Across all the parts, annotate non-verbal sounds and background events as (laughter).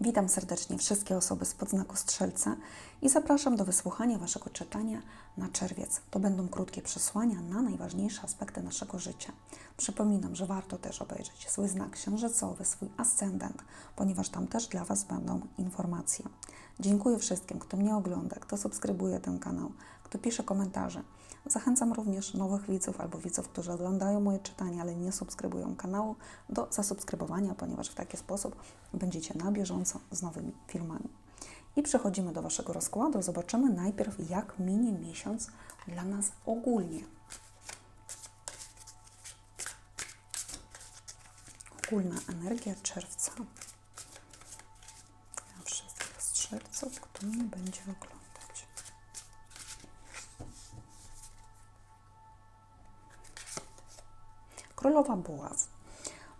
Witam serdecznie wszystkie osoby z podznaku Strzelca i zapraszam do wysłuchania Waszego czytania na czerwiec. To będą krótkie przesłania na najważniejsze aspekty naszego życia. Przypominam, że warto też obejrzeć swój znak księżycowy, swój ascendent, ponieważ tam też dla Was będą informacje. Dziękuję wszystkim, kto mnie ogląda, kto subskrybuje ten kanał, kto pisze komentarze. Zachęcam również nowych widzów albo widzów, którzy oglądają moje czytania, ale nie subskrybują kanału, do zasubskrybowania, ponieważ w taki sposób będziecie na bieżąco z nowymi filmami. I przechodzimy do Waszego rozkładu. Zobaczymy najpierw, jak minie miesiąc dla nas ogólnie. Ogólna energia czerwca. Dla wszystkich strzelców, kto będzie oglądać. Królowa Buław.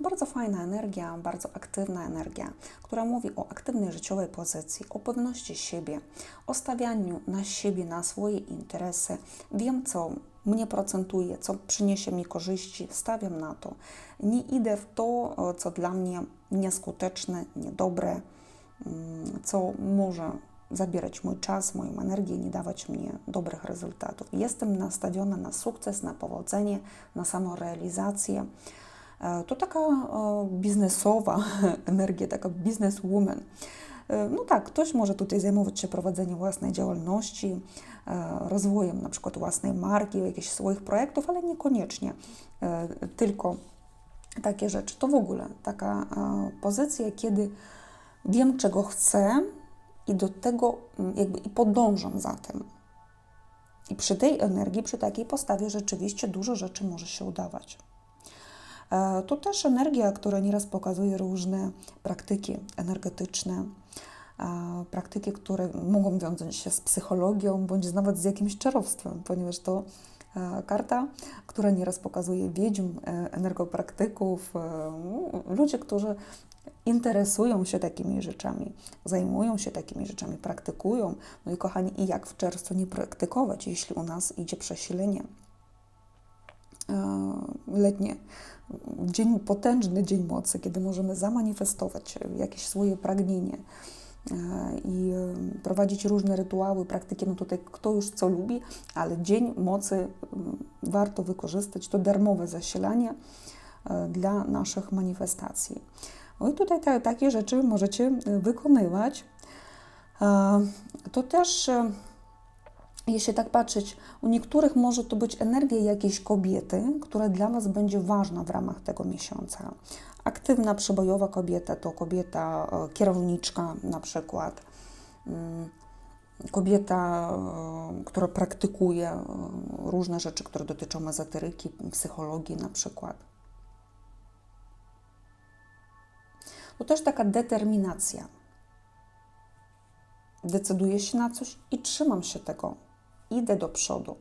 Bardzo fajna energia, bardzo aktywna energia, która mówi o aktywnej życiowej pozycji, o pewności siebie, o stawianiu na siebie, na swoje interesy. Wiem, co mnie procentuje, co przyniesie mi korzyści, stawiam na to. Nie idę w to, co dla mnie nieskuteczne, niedobre, mm, co może zabierać mój czas, moją energię, nie dawać mnie dobrych rezultatów. Jestem nastawiona na sukces, na powodzenie, na samorealizację. E, to taka biznesowa (laughs) energia, taka businesswoman. E, no tak, ktoś może tutaj zajmować się prowadzeniem własnej działalności, e, rozwojem na przykład własnej marki, jakichś swoich projektów, ale niekoniecznie tylko takie rzeczy. To w ogóle taka pozycja, kiedy wiem, czego chcę, i do tego mm, jakby i podążam za tym. I przy tej energii, przy takiej postawie rzeczywiście dużo rzeczy może się udawać. E, to też energia, która nieraz pokazuje różne praktyki energetyczne, e, praktyki, które mogą wiązać się z psychologią, bądź nawet z jakimś czarowstwem, ponieważ to e, karta, która nieraz pokazuje wiedźm, energopraktyków, ludzi, którzy interesują się takimi rzeczami, zajmują się takimi rzeczami, praktykują. No i kochani, i jak w czerwcu nie praktykować, jeśli u nas idzie przesilenie e, letnie, dzień potężny dzień mocy, kiedy możemy zamanifestować jakieś swoje pragnienie e, i e, prowadzić różne rytuały, praktyki, no tutaj kto już co lubi, ale dzień mocy warto wykorzystać, to darmowe zasilanie dla naszych manifestacji. No i tutaj te, takie rzeczy możecie e, wykonywać. To też, e, jeśli tak patrzeć, u niektórych może to być energia jakiejś kobiety, która dla Was będzie ważna w ramach tego miesiąca. Aktywna, przebojowa kobieta to kobieta kierowniczka na przykład mm, kobieta, która praktykuje różne rzeczy, które dotyczą ezoteryki, psychologii na przykład. To też taka determinacja. Decyduję się na coś i trzymam się tego. Idę do przodu.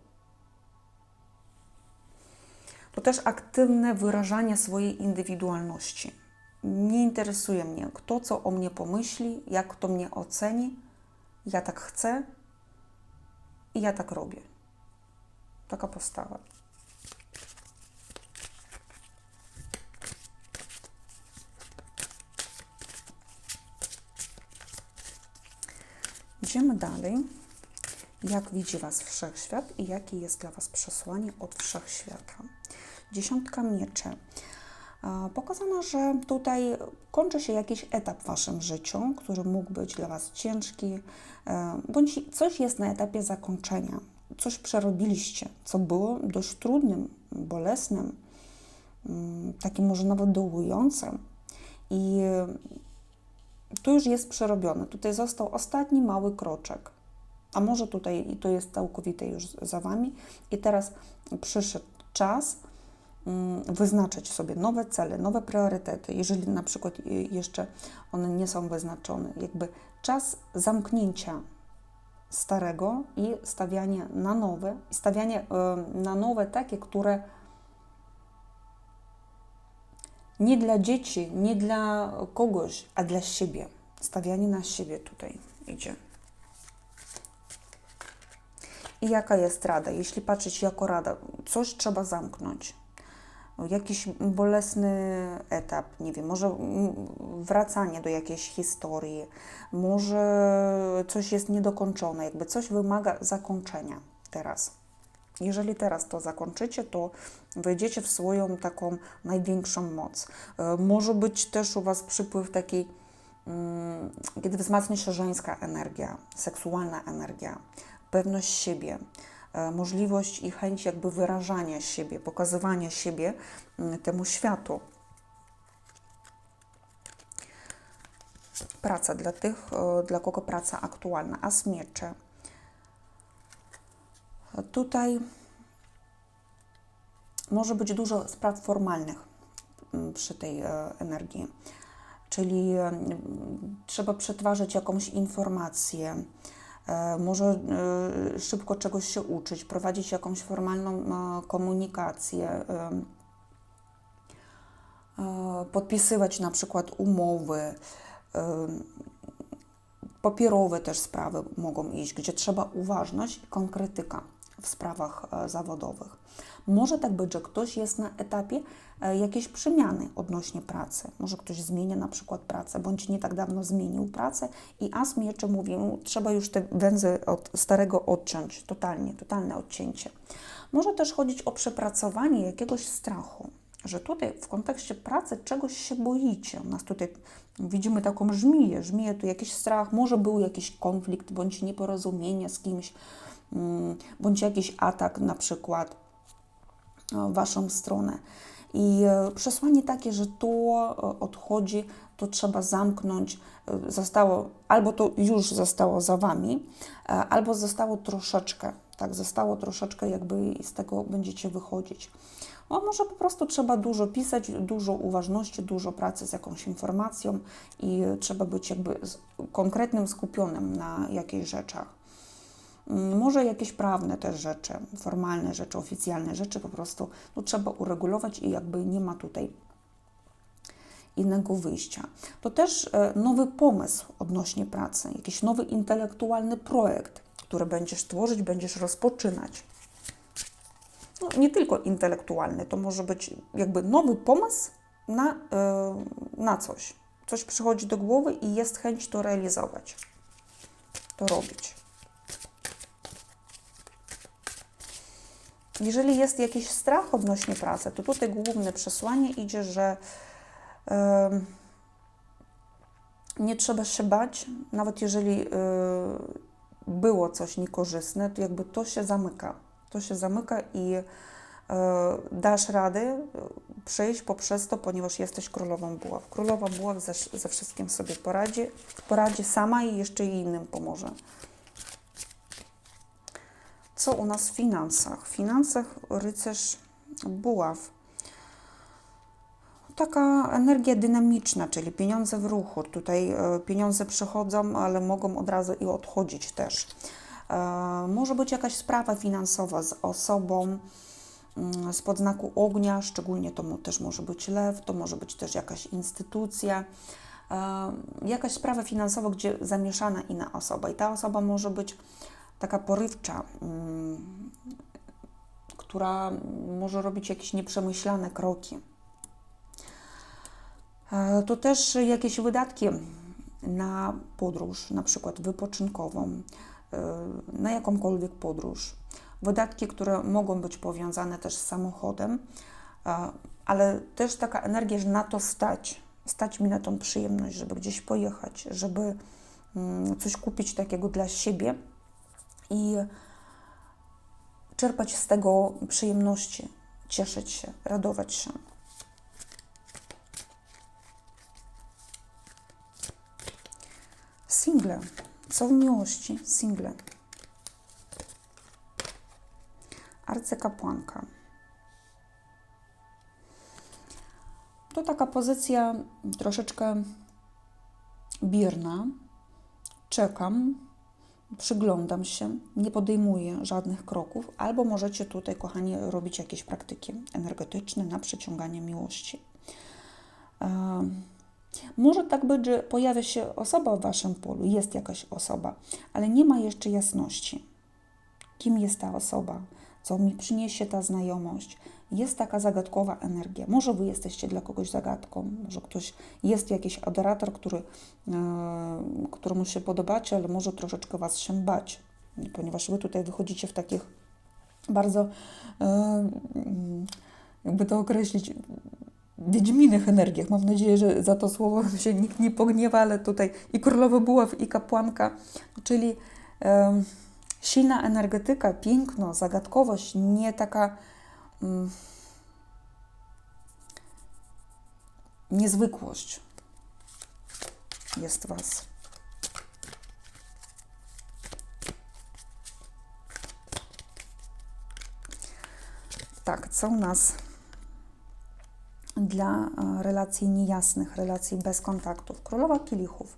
To też aktywne wyrażanie swojej indywidualności. Nie interesuje mnie, kto co o mnie pomyśli, jak kto mnie oceni. Ja tak chcę i ja tak robię. Taka postawa. Idziemy dalej. Jak widzi Was Wszechświat i jakie jest dla Was przesłanie od Wszechświata. Dziesiątka mieczy. Pokazano, że tutaj kończy się jakiś etap w Waszym życiu, który mógł być dla Was ciężki, e, bądź coś jest na etapie zakończenia. Coś przerobiliście, co było dość trudnym, bolesnym, mm, takim może nawet dołującym. I tu już jest przerobione. Tutaj został ostatni mały kroczek. A może tutaj i to jest całkowite już za Wami. I teraz przyszedł czas mm, wyznaczyć sobie nowe cele, nowe priorytety, jeżeli na przykład jeszcze one nie są wyznaczone. Jakby czas zamknięcia starego i stawianie na nowe, stawianie na nowe takie, które nie dla dzieci, nie dla kogoś, a dla siebie. Stawianie na siebie tutaj idzie. I jaka jest rada? Jeśli patrzeć jako rada, coś trzeba zamknąć. jakiś bolesny etap, nie wiem, może wracanie do jakiejś historii, może coś jest niedokończone, jakby coś wymaga zakończenia teraz. Jeżeli teraz to zakończycie, to wejdziecie w swoją taką największą moc. E, Może być też u Was przypływ taki, mm, kiedy wzmacnia się żeńska energia, seksualna energia, pewność siebie, e, możliwość i chęć jakby wyrażania siebie, pokazywania siebie mm, temu światu. Praca dla tych, e, dla kogo praca aktualna, a miecze. Tutaj może być dużo spraw formalnych mm, przy tej e, energii, czyli mm, trzeba przetwarzać jakąś informację, e, może e, szybko czegoś się uczyć, prowadzić jakąś formalną komunikację, podpisywać na przykład umowy. Papierowe też sprawy mogą iść, gdzie trzeba uważność i konkretyka w sprawach e, zawodowych. Może tak być, że ktoś jest na etapie e, jakiejś przemiany odnośnie pracy. Może ktoś zmienia na przykład pracę, bądź nie tak dawno zmienił pracę i as mieczy mówi, no, trzeba już te węzy od starego odciąć, totalnie, totalne odcięcie. Może też chodzić o przepracowanie jakiegoś strachu, że tutaj w kontekście pracy czegoś się boicie. U nas tutaj widzimy taką żmiję, żmiję to jakiś strach, może był jakiś konflikt, bądź nieporozumienie z kimś, bądź jakiś atak na przykład w Waszą stronę. I e, przesłanie takie, że to e, odchodzi, to trzeba zamknąć, e, zostało, albo to już zostało za Wami, albo zostało troszeczkę, tak, zostało troszeczkę jakby z tego będziecie wychodzić. No, może po prostu trzeba dużo pisać, dużo uważności, dużo pracy z jakąś informacją i trzeba być jakby konkretnym, skupionym na jakichś rzeczach. Mm, Może jakieś prawne też rzeczy, formalne rzeczy, oficjalne rzeczy po prostu no, trzeba uregulować i jakby nie ma tutaj innego wyjścia. To też e, nowy pomysł odnośnie pracy, jakiś nowy intelektualny projekt, który będziesz tworzyć, będziesz rozpoczynać. No, nie tylko intelektualny, to może być jakby nowy pomysł na, e, na coś. Coś przychodzi do głowy i jest chęć to realizować, to robić. Jeżeli jest jakiś strach odnośnie pracy, to tutaj główne przesłanie idzie, że nie trzeba się bać, nawet jeżeli y, było coś niekorzystne, to jakby to się zamyka. To się zamyka i y, dasz radę y, przejść poprzez to, ponieważ jesteś królową buław. Królowa buław ze, ze wszystkim sobie poradzi, poradzi sama i jeszcze innym pomoże. Co u nas w finansach? W finansach rycerz buław. Taka energia dynamiczna, czyli pieniądze w ruchu. Tutaj e, pieniądze przychodzą, ale mogą od razu i odchodzić też. E, może być jakaś sprawa finansowa z osobą mm, spod znaku ognia, szczególnie to też może być lew, to może być też jakaś instytucja, e, jakaś sprawa finansowa, gdzie zamieszana inna osoba i ta osoba może być taka porywcza, mm, która może robić jakieś nieprzemyślane kroki. E, To też jakieś wydatki na podróż, na przykład wypoczynkową, e, na jakąkolwiek podróż. Wydatki, które mogą być powiązane też z samochodem, e, ale też taka energia, że na to stać, stać mi na tą przyjemność, żeby gdzieś pojechać, żeby mm, coś kupić takiego dla siebie i czerpać z tego przyjemności, cieszyć się, radować się. Single. Co w miłości? Single. Arcykapłanka. To taka pozycja troszeczkę bierna. Czekam, przyglądam się, nie podejmuję żadnych kroków, albo możecie tutaj, kochani, robić jakieś praktyki energetyczne na przyciąganie miłości. Może tak być, że pojawia się osoba w waszym polu, jest jakaś osoba, ale nie ma jeszcze jasności, kim jest ta osoba, co mi przyniesie ta znajomość. Jest taka zagadkowa energia. Może wy jesteście dla kogoś zagadką, może ktoś jest jakiś adorator, który, e, któremu się podobacie, ale może troszeczkę was się bać, ponieważ wy tutaj wychodzicie w takich bardzo, e, jakby to określić, wiedźminych energiach. Mam nadzieję, że za to słowo się nikt nie pogniewa, ale tutaj i królowa buław, i kapłanka, czyli e, silna energetyka, piękno, zagadkowość, nie taka mm, niezwykłość jest Was. Tak, co u nas dla e, relacji niejasnych, relacji bez kontaktów? Królowa Kielichów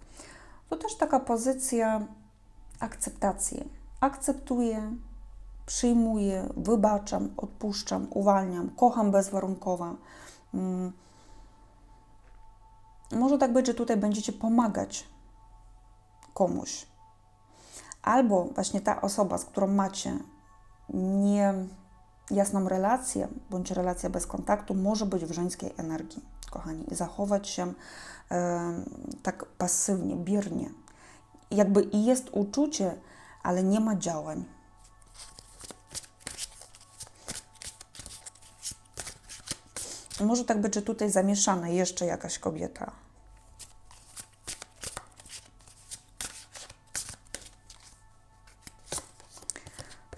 to też taka pozycja akceptacji. Akceptuję, przyjmuję, wybaczam, odpuszczam, uwalniam, kocham bezwarunkowo. Mm. Może tak być, że tutaj będziecie pomagać komuś. Albo właśnie ta osoba, z którą macie niejasną relację, bądź relacja bez kontaktu, może być w żeńskiej energii, kochani, i zachować się e, tak pasywnie, biernie. Jakby i jest uczucie, ale nie ma działań. Może tak być, że tutaj zamieszana jeszcze jakaś kobieta.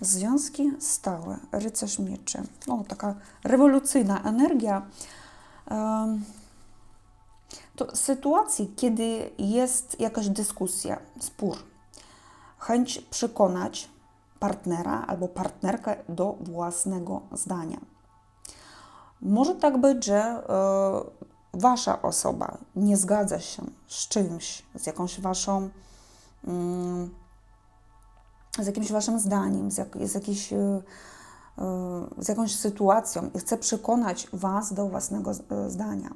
Związki stałe, rycerz mieczy. O, taka rewolucyjna energia. To sytuacji, kiedy jest jakaś dyskusja, spór, chęć przekonać partnera albo partnerkę do własnego zdania. Może tak być, że e, wasza osoba nie zgadza się z czymś, z jakąś waszą, mm, z jakimś waszym zdaniem, z, jak, z, jakiś, e, e, z jakąś sytuacją i chce przekonać was do własnego zdania.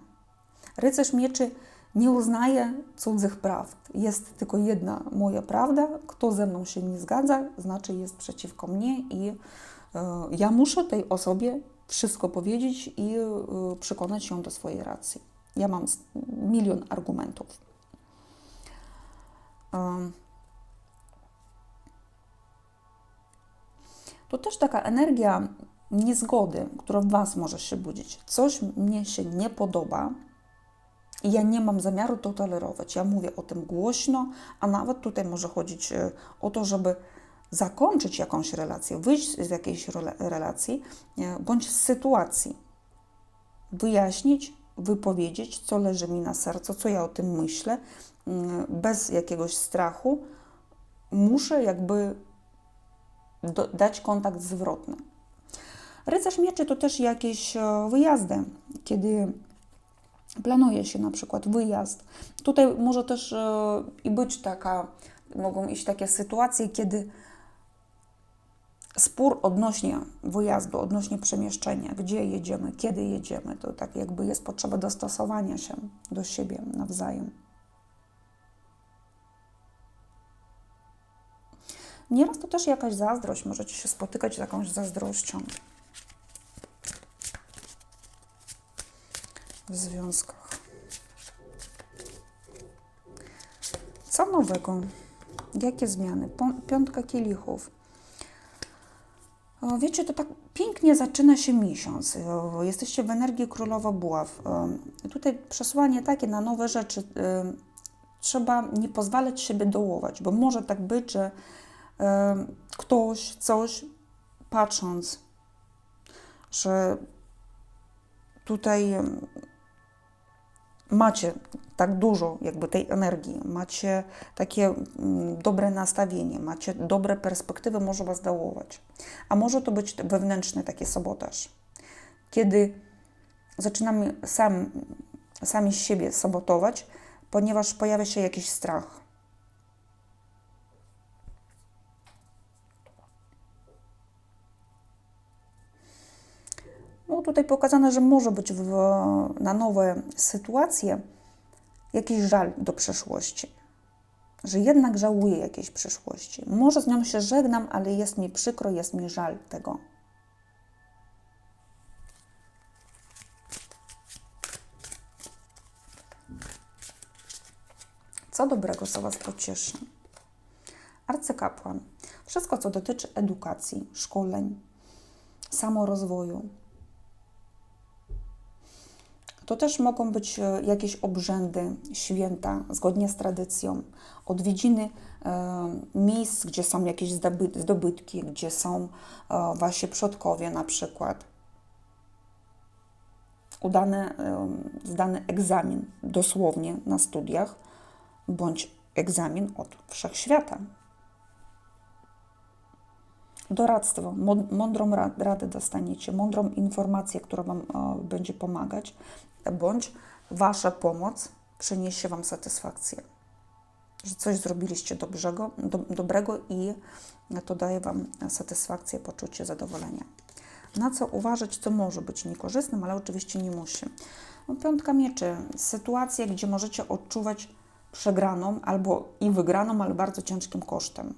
Rycerz mieczy nie uznaje cudzych prawd. Jest tylko jedna moja prawda. Kto ze mną się nie zgadza, znaczy jest przeciwko mnie i ja muszę tej osobie wszystko powiedzieć i y, przekonać się do swojej racji. Ja mam milion argumentów. To też taka energia niezgody, która w Was może się budzić. Coś mnie się nie podoba i ja nie mam zamiaru to tolerować. Ja mówię o tym głośno, a nawet tutaj może chodzić y, o to, żeby zakończyć jakąś relację, wyjść z jakiejś relacji bądź z sytuacji, wyjaśnić, wypowiedzieć, co leży mi na sercu, co ja o tym myślę, mm, bez jakiegoś strachu. Muszę jakby dać kontakt zwrotny. Rycerz mieczy to też jakieś e, wyjazdy, kiedy planuje się na przykład wyjazd. Tutaj może też e, i być taka, mogą iść takie sytuacje, kiedy spór odnośnie wyjazdu, odnośnie przemieszczenia, gdzie jedziemy, kiedy jedziemy, to tak jakby jest potrzeba dostosowania się do siebie nawzajem. Nieraz to też jakaś zazdrość, możecie się spotykać z jakąś zazdrością w związkach. Co nowego? Jakie zmiany? Piątka kielichów. Wiecie, to tak pięknie zaczyna się miesiąc. Jesteście w energii królowa buław. Tutaj przesłanie takie na nowe rzeczy. Trzeba nie pozwalać siebie dołować, bo może tak być, że ktoś, coś, patrząc, że tutaj macie tak dużo jakby tej energii, macie takie mm, dobre nastawienie, macie dobre perspektywy, może Was dołować. A może to być wewnętrzny taki sabotaż, kiedy zaczynamy sam, sami siebie sabotować, ponieważ pojawia się jakiś strach. No tutaj pokazane, że może być w, na nowe sytuacje jakiś żal do przeszłości. Że jednak żałuję jakiejś przeszłości. Może z nią się żegnam, ale jest mi przykro, jest mi żal tego. Co dobrego, co Was pocieszy? Arcykapłan. Wszystko, co dotyczy edukacji, szkoleń, samorozwoju, to też mogą być e, jakieś obrzędy, święta, zgodnie z tradycją, odwiedziny e, miejsc, gdzie są jakieś zdobytki, gdzie są e, Wasi przodkowie na przykład. Udany, zdany egzamin dosłownie na studiach, bądź egzamin od wszechświata, doradztwo, mądrą radę dostaniecie, mądrą informację, która Wam będzie pomagać, bądź Wasza pomoc przyniesie Wam satysfakcję, że coś zrobiliście dobrego, do, dobrego i to daje Wam satysfakcję, poczucie zadowolenia. Na co uważać, co może być niekorzystnym, ale oczywiście nie musi. No, piątka mieczy, sytuacje, gdzie możecie odczuwać przegraną albo i wygraną, ale bardzo ciężkim kosztem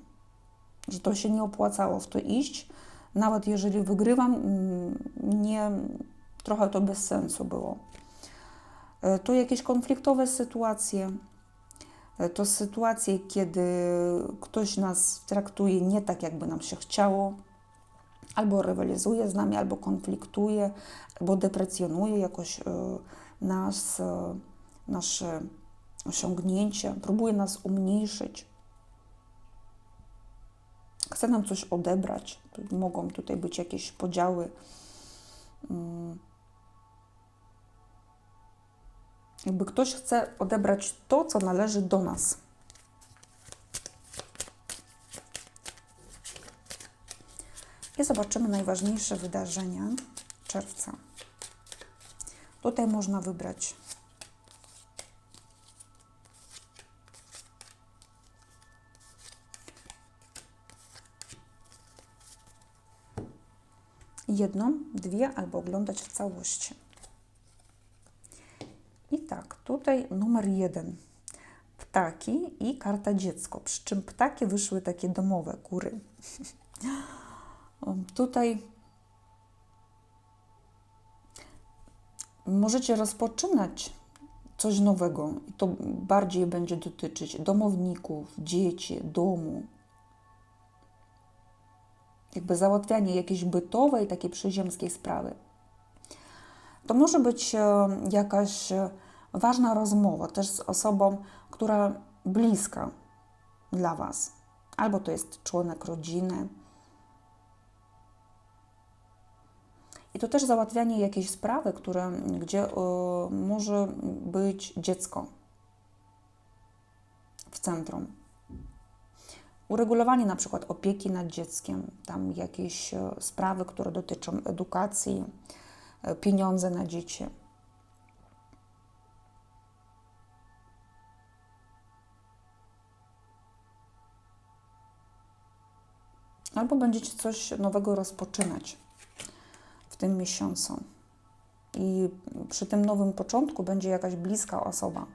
że to się nie opłacało w to iść. Nawet jeżeli wygrywam, mm, nie, trochę to bez sensu było. E, to jakieś konfliktowe sytuacje, e, to sytuacje, kiedy ktoś nas traktuje nie tak, jakby nam się chciało, albo rywalizuje z nami, albo konfliktuje, albo deprecjonuje jakoś e, nas, nasze osiągnięcie, próbuje nas umniejszyć. Chce nam coś odebrać. Mogą tutaj być jakieś podziały. Jakby ktoś chce odebrać to, co należy do nas. I zobaczymy najważniejsze wydarzenia czerwca. Tutaj można wybrać jedną, dwie albo oglądać w całości. Tutaj numer jeden. Ptaki i karta dziecko. Przy czym ptaki wyszły takie domowe, kury. (laughs) tutaj możecie rozpoczynać coś nowego i to bardziej będzie dotyczyć domowników, dzieci, domu, jakby załatwianie jakiejś bytowej, takiej przyziemskiej sprawy. To może być e, jakaś e, ważna rozmowa też z osobą, która bliska dla Was. Albo to jest członek rodziny. I to też załatwianie jakiejś sprawy, które, gdzie y, może być dziecko w centrum uregulowanie na przykład opieki nad dzieckiem, tam jakieś e, sprawy, które dotyczą edukacji, e, pieniądze na dzieci. Albo będziecie coś nowego rozpoczynać w tym miesiącu. I przy tym nowym początku będzie jakaś bliska osoba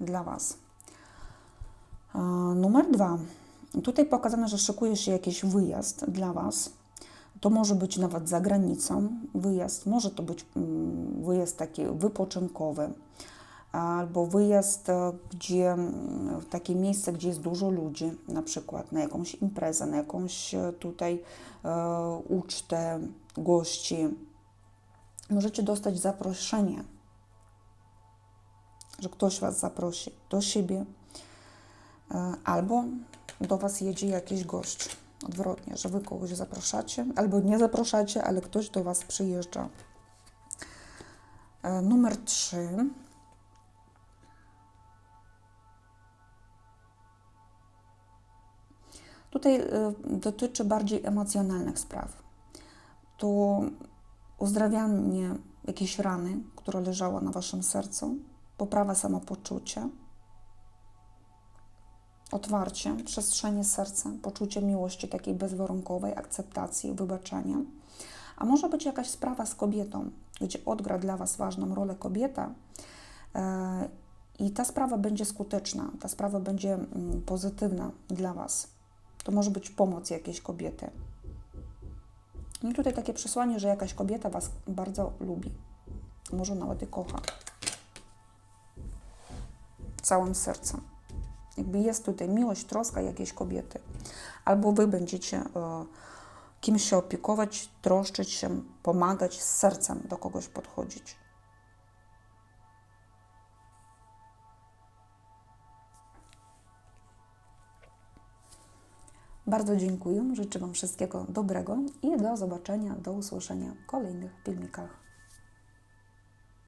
dla Was. Numer dwa. Tutaj pokazane, że szykuje się jakiś wyjazd dla Was. To może być nawet za granicą wyjazd, może to być mm, wyjazd taki wypoczynkowy, albo wyjazd, e, gdzie w takie miejsce, gdzie jest dużo ludzi, na przykład na jakąś imprezę, na jakąś e, tutaj e, ucztę gości. Możecie dostać zaproszenie, że ktoś Was zaprosi do siebie, E, albo do Was jedzie jakiś gość. Odwrotnie, że Wy kogoś zapraszacie, albo nie zapraszacie, ale ktoś do Was przyjeżdża. E, numer 3. Tutaj e, dotyczy bardziej emocjonalnych spraw. To uzdrawianie jakiejś rany, która leżała na Waszym sercu, poprawa samopoczucia, otwarcie, przestrzenie serca, poczucie miłości takiej bezwarunkowej, akceptacji, wybaczenia. A może być jakaś sprawa z kobietą, gdzie odgra dla Was ważną rolę kobieta yy, i ta sprawa będzie skuteczna, ta sprawa będzie yy, pozytywna dla Was. To może być pomoc jakiejś kobiety. I tutaj takie przesłanie, że jakaś kobieta Was bardzo lubi, może nawet i kocha. całym sercem. Jakby jest tutaj miłość, troska jakiejś kobiety. Albo wy będziecie e, kimś się opiekować, troszczyć się, pomagać z sercem do kogoś podchodzić. Bardzo dziękuję, życzę Wam wszystkiego dobrego i do zobaczenia, do usłyszenia w kolejnych filmikach.